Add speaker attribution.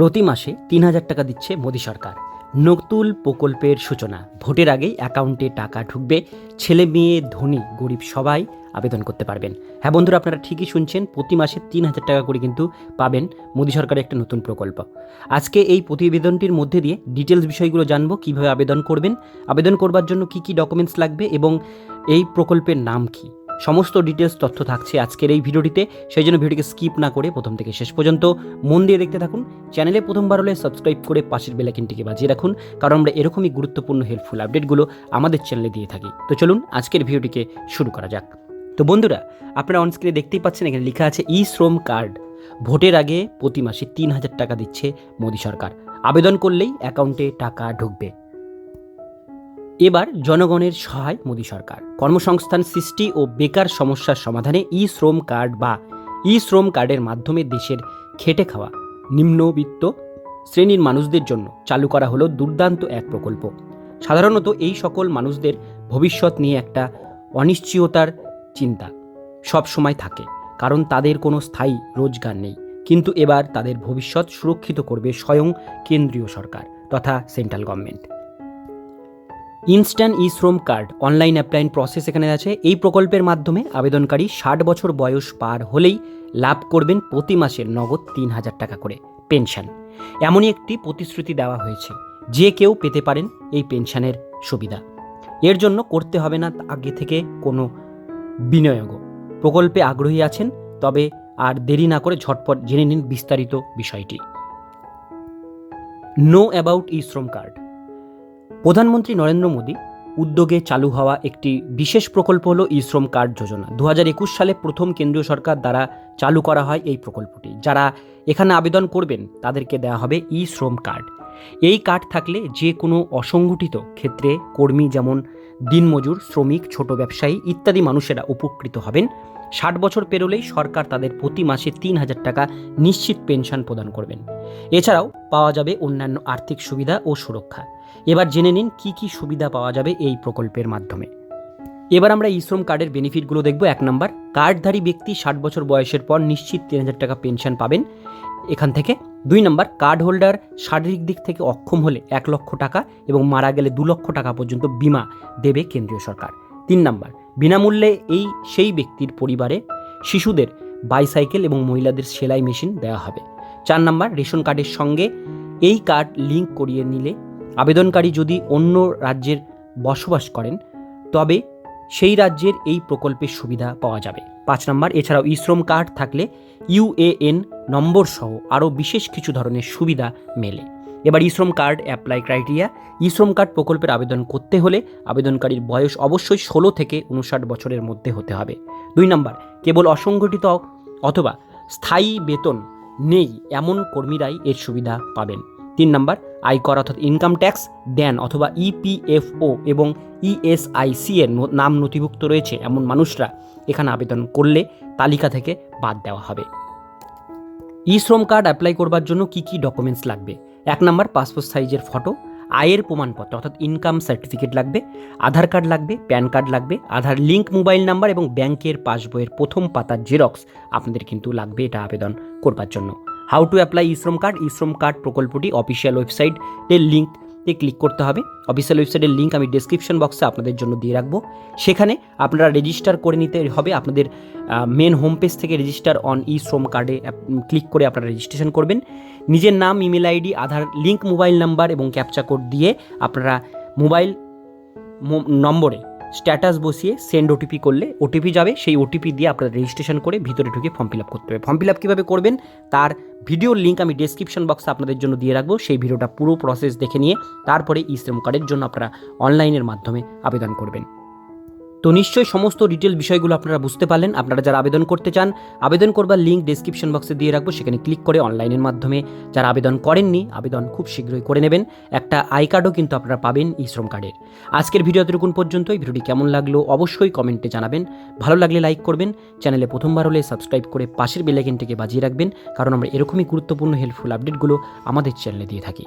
Speaker 1: প্রতি মাসে তিন হাজার টাকা দিচ্ছে মোদী সরকার। নতুন প্রকল্পের সূচনা। ভোটের আগেই অ্যাকাউন্টে টাকা ঢুকবে। ছেলে মেয়ে, ধনী, গরিব সবাই আবেদন করতে পারবেন। হ্যাঁ বন্ধুরা, আপনারা ঠিকই শুনছেন, প্রতি মাসে তিন হাজার টাকা করে কিন্তু পাবেন মোদী সরকারের একটা নতুন প্রকল্প। আজকে এই প্রতিবেদনটির মধ্যে দিয়ে ডিটেলস বিষয়গুলো জানব, কীভাবে আবেদন করবেন, আবেদন করবার জন্য কি কি ডকুমেন্টস লাগবে এবং এই প্রকল্পের নাম কি? সমস্ত ডিটেলস তথ্য থাকছে আজকের এই ভিডিওটিতে। সেই জন্য ভিডিওকে স্কিপ না করে প্রথম থেকে শেষ পর্যন্ত মন দিয়ে দেখতে থাকুন। চ্যানেলে প্রথমবার হলে সাবস্ক্রাইব করে পাশের বেলাকিনটিকে বাজিয়ে রাখুন, কারণ আমরা এরকমই গুরুত্বপূর্ণ হেল্পফুল আপডেটগুলো আমাদের চ্যানেলে দিয়ে থাকি। তো চলুন আজকের ভিডিওটিকে শুরু করা যাক। তো বন্ধুরা, আপনারা অনস্ক্রিনে দেখতেই পাচ্ছেন, এখানে লেখা আছে ই শ্রম কার্ড ভোটের আগে প্রতি মাসে তিন হাজার টাকা দিচ্ছে মোদী সরকার। আবেদন করলেই অ্যাকাউন্টে টাকা ঢুকবে। এবার জনগণের সহায় মোদী সরকার। কর্মসংস্থান সৃষ্টি ও বেকার সমস্যার সমাধানে ই শ্রম কার্ড বা ই শ্রম কার্ডের মাধ্যমে দেশের খেটে খাওয়া নিম্নবিত্ত শ্রেণির মানুষদের জন্য চালু করা হলো দুর্দান্ত এক প্রকল্প। সাধারণত এই সকল মানুষদের ভবিষ্যৎ নিয়ে একটা অনিশ্চয়তার চিন্তা সব সময় থাকে, কারণ তাদের কোনো স্থায়ী রোজগার নেই। কিন্তু এবার তাদের ভবিষ্যৎ সুরক্ষিত করবে স্বয়ং কেন্দ্রীয় সরকার তথা সেন্ট্রাল গভর্নমেন্ট। ইনস্ট্যান্ট ই শ্রম কার্ড অনলাইন অ্যাপ্লাইন প্রসেস এখানে আছে। এই প্রকল্পের মাধ্যমে আবেদনকারী ষাট বছর বয়স পার হলেই লাভ করবেন প্রতি মাসের নগদ তিন হাজার টাকা করে পেনশন। এমনই একটি প্রতিশ্রুতি দেওয়া হয়েছে। যে কেউ পেতে পারেন এই পেনশনের সুবিধা। এর জন্য করতে হবে না আগে থেকে কোনো বিনিয়োগও। প্রকল্পে আগ্রহী আছেন, তবে আর দেরি না করে ঝটপট জেনে নিন বিস্তারিত বিষয়টি। নো অ্যাবাউট ই শ্রম কার্ড। প্রধানমন্ত্রী নরেন্দ্র মোদী উদ্যোগে চালু হওয়া একটি বিশেষ প্রকল্প হলো ই শ্রম কার্ড যোজনা। দু একুশ সালে প্রথম কেন্দ্রীয় সরকার দ্বারা চালু করা হয় এই প্রকল্পটি। যারা এখানে আবেদন করবেন, তাদেরকে দেওয়া হবে ই শ্রম কার্ড। এই কার্ড থাকলে যে কোনো অসংগঠিত ক্ষেত্রে কর্মী যেমন দিনমজুর, শ্রমিক, ছোট ব্যবসায়ী ইত্যাদি মানুষেরা উপকৃত হবেন। ষাট বছর পেরোলেই সরকার তাদের প্রতি মাসে তিন হাজার টাকা নিশ্চিত পেনশন প্রদান করবেন। এছাড়াও পাওয়া যাবে অন্যান্য আর্থিক সুবিধা ও সুরক্ষা। এবার জেনে নিন কি কি সুবিধা পাওয়া যাবে এই প্রকল্পের মাধ্যমে। এবার আমরা ইশ্রম কার্ডের বেনিফিটগুলো দেখব। এক নম্বর, কার্ডধারী ব্যক্তি ষাট বছর বয়সের পর নিশ্চিত তিন হাজার টাকা পেনশন পাবেন। এখান থেকে। দুই নম্বর, কার্ড হোল্ডার শারীরিক দিক থেকে অক্ষম হলে এক লক্ষ টাকা এবং মারা গেলে দু লক্ষ টাকা পর্যন্ত বিমা দেবে কেন্দ্রীয় সরকার। তিন নম্বর, বিনামূল্যে এই সেই ব্যক্তির পরিবারে শিশুদের বাইসাইকেল এবং মহিলাদের সেলাই মেশিন দেওয়া হবে। চার নম্বর, রেশন কার্ডের সঙ্গে এই কার্ড লিঙ্ক করিয়ে নিলে আবেদনকারী যদি অন্য রাজ্যের বসবাস করেন, তবে সেই রাজ্যের এই প্রকল্পের সুবিধা পাওয়া যাবে। পাঁচ নম্বর, এছাড়াও ইশ্রম কার্ড থাকলে ইউএএন নম্বর সহ আরও বিশেষ কিছু ধরনের সুবিধা মেলে। এবার eShram card apply criteria, eShram card প্রকল্পের আবেদন করতে হলে আবেদনকারীর বয়স অবশ্যই ষোলো থেকে উনষাট বছরের মধ্যে হতে হবে। দুই নম্বর, কেবল অসংগঠিত অথবা স্থায়ী বেতন নেই এমন কর্মীরাই এর সুবিধা পাবেন। তিন নম্বর আয়কর অর্থাৎ ইনকাম ট্যাক্স দেন অথবা E ইপিএফও এবং ইএসআইসি এর নাম নথিভুক্ত রয়েছে এমন মানুষরা এখানে আবেদন করলে তালিকা থেকে বাদ দেওয়া হবে। ই শ্রম কার্ড অ্যাপ্লাই করবার জন্য কি কি ডকুমেন্টস লাগবে? এক নম্বর পাসপোর্ট সাইজের ফটো আয়ের প্রমাণপত্র অর্থাৎ ইনকাম সার্টিফিকেট লাগবে, আধার কার্ড লাগবে প্যান কার্ড লাগবে, আধার লিঙ্ক মোবাইল নাম্বার এবং ব্যাংকের পাসবইয়ের প্রথম পাতার জেরক্স আপনাদের কিন্তু লাগবে এটা আবেদন করবার জন্য। How to apply eShram card eShram card প্রকল্পটি অফিসিয়াল ওয়েবসাইটের লিঙ্কে ক্লিক করতে হবে। অফিসিয়াল ওয়েবসাইটের লিঙ্ক আমি ডেসক্রিপশন বক্সে আপনাদের জন্য দিয়ে রাখব। সেখানে আপনারা রেজিস্টার করে নিতে হবে। আপনাদের মেন হোম পেজ থেকে রেজিস্টার অন ই শ্রম কার্ডে ক্লিক করে আপনারা রেজিস্ট্রেশন করবেন। নিজের নাম email ID Aadhaar link mobile number এবং ক্যাপচা কোড দিয়ে আপনারা মোবাইল নম্বরে স্ট্যাটাস বসিয়ে সেন্ড ওটিপি করলে ওটিপি যাবে, সেই ওটিপি দিয়ে আপনারা রেজিস্ট্রেশন করে ভিতরে ঢুকে ফর্ম ফিল আপ করতে হবে। ফর্ম ফিল আপ কীভাবে করবেন? তার ভিডিওর লিঙ্ক আমি ডেসক্রিপশন বক্সে আপনাদের জন্য দিয়ে রাখব, সেই ভিডিওটা পুরো প্রসেস দেখে নিয়ে, তারপরে ই শ্রম কার্ডের জন্য আপনারা অনলাইনের মাধ্যমে আবেদন করবেন। তো নিশ্চয়ই সমস্ত ডিটেল বিষয়গুলো আপনারা বুঝতে পারলেন। আপনারা যারা আবেদন করতে চান, আবেদন করবার লিঙ্ক ডেসক্রিপশন বক্সে দিয়ে রাখব। সেখানে ক্লিক করে অনলাইনের মাধ্যমে যারা আবেদন করেননি, আবেদন খুব শীঘ্রই করে নেবেন। একটা আই কার্ডও কিন্তু আপনারা পাবেন ই শ্রম কার্ডের আজকের ভিডিও এতটুকুন পর্যন্ত এই ভিডিওটি কেমন লাগল অবশ্যই কমেন্টে জানাবেন। ভালো লাগলে লাইক করবেন। চ্যানেলে প্রথমবার হলে সাবস্ক্রাইব করে পাশের বেলাইকেনটিকে বাজিয়ে রাখবেন। কারণ আমরা এরকমই গুরুত্বপূর্ণ হেল্পফুল আপডেটগুলো আমাদের চ্যানেলে দিয়ে থাকি।